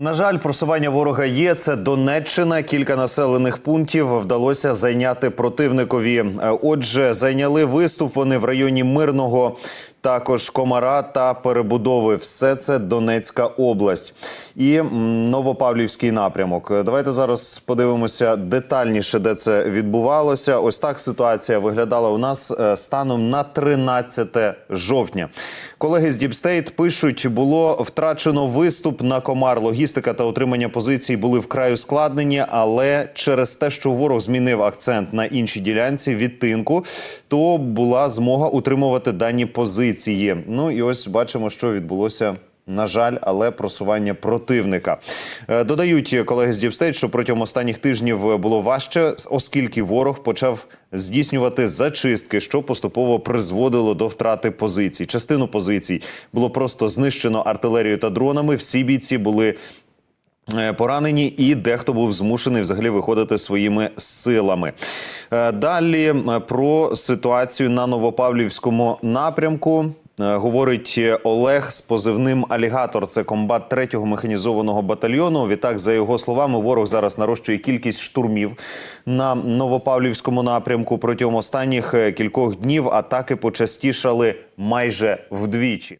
На жаль, просування ворога є. Це Донеччина. Кілька населених пунктів вдалося зайняти противникові. Е, Отже, зайняли виступ вони в районі Мирного, також Комара та Перебудови. Все це Донецька область і Новопавлівський напрямок. Давайте зараз подивимося детальніше, де це відбувалося. Ось так ситуація виглядала у нас е, станом на 13 жовтня. Колеги з Діпстейт пишуть, було втрачено виступ на комар. Логістика та отримання позицій були вкрай ускладнені, але через те, що ворог змінив акцент на іншій ділянці відтинку, то була змога утримувати дані позиції. Ну і ось бачимо, що відбулося. На жаль, але просування противника Е, додають колеги з Діпстейт, що протягом останніх тижнів було важче, оскільки ворог почав здійснювати зачистки, що поступово призводило до втрати позицій. Частину позицій було просто знищено артилерією та дронами. Всі бійці були е, поранені, і дехто був змушений взагалі виходити своїми силами. Е, Далі е, про ситуацію на Новопавлівському напрямку. Е, Говорить Олег з позивним Алігатор. Це комбат 3-го механізованого батальйону. Відтак, за його словами, ворог зараз нарощує кількість штурмів на Новопавлівському напрямку. Протягом останніх кількох днів атаки почастішали майже вдвічі.